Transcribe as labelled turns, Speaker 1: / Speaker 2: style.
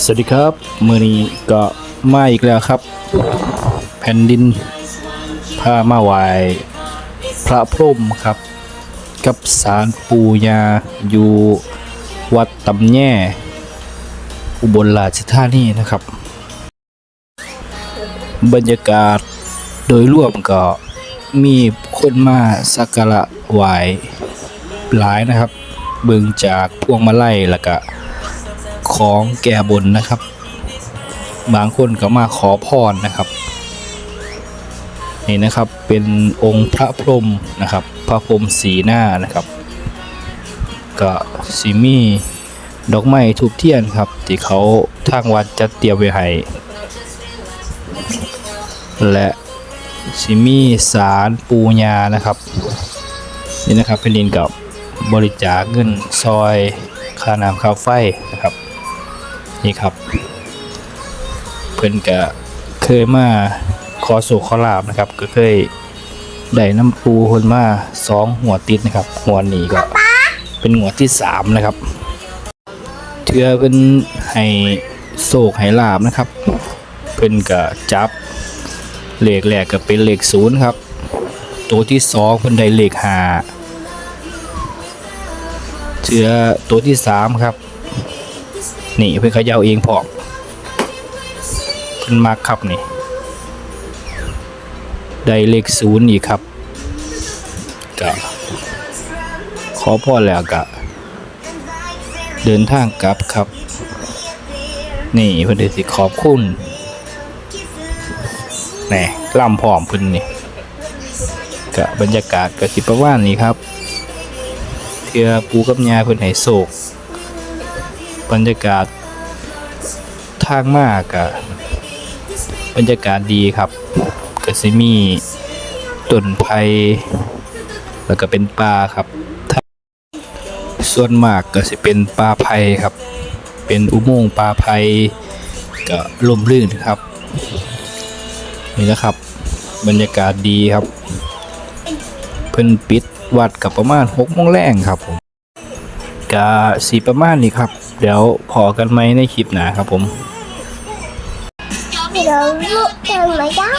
Speaker 1: สวัสดีครับมือนี้ก็มาอีกแล้วครับ แผ่นดินพามาไหวพระพรหมครับ กับสารปูยาอยู่วัดตำแย่อุบลราชธานีนะครับ บรรยากาศโดยรวมก็มีคนมาสักการะไหวหลายนะครับ เบิ่งจากพวงมาลัยแล้วก็ ของแก่บนนะครับ บางคนก็มาขอพรนะครับ นี่นะครับเป็นองค์พระพรหมนะครับ พระพรหมสีหน้านะครับก็สิมีดอกไม้ทูบเทียนครับ ที่เขาทางวัดจัดเตรียมไว้ให้และสิมีสารปูญานะครับ นี่นะครับเป็นดินกับบริจาคเงินซอยค่าน้ำค่าไฟนะครับ นี่ครับ เพื่อนก็เคยมาขอสู่ขอลาบนะครับ ก็เคยได้น้ำปูคนมาสองหัวติดนะครับ หัวหนีก็เป็นหัวที่สามนะครับเทือเป็นให้โศกให้ลาบนะครับ เพื่อนก็จับเลขแรกก็เป็นเลขศูนย์ครับ ตัวที่สองเพื่อนได้เลขห้าเทือตัวที่สามครับ นี่เพื่อนเขาจะเอาเองพร้อมเพิ่นมักครับนี่ได้เลขศูนย์อีกครับก็ขอพ่อแล้วก็เดินทางกลับครับ นี่เพิ่นด้สิขอบคุณแหน่ล่ำพร้อมเพิ่นนี่ก็บรรยากาศก็สิประมานี้ครับเทื่อปูกับยาเพิ่อนให้โศก บรรยากาศทางมากอะบรรยากาศดีครับก็สิมีต้นไผ่แล้วก็เป็นป่าครับ ส่วนมากก็สิเป็นป่าไผ่ครับ เป็นอุโมงค์ป่าไผ่ก็ลมรื่นครับ นี่นะครับ บรรยากาศดีครับ เพิ่นปิดวัดกับประมาณ6โมงแรงครับผม ก็สีประมาณนี้ครับ เดี๋ยวพอกันไหมในคลิปหนาครับผม
Speaker 2: เดี๋ยวลูกยังไม่ได้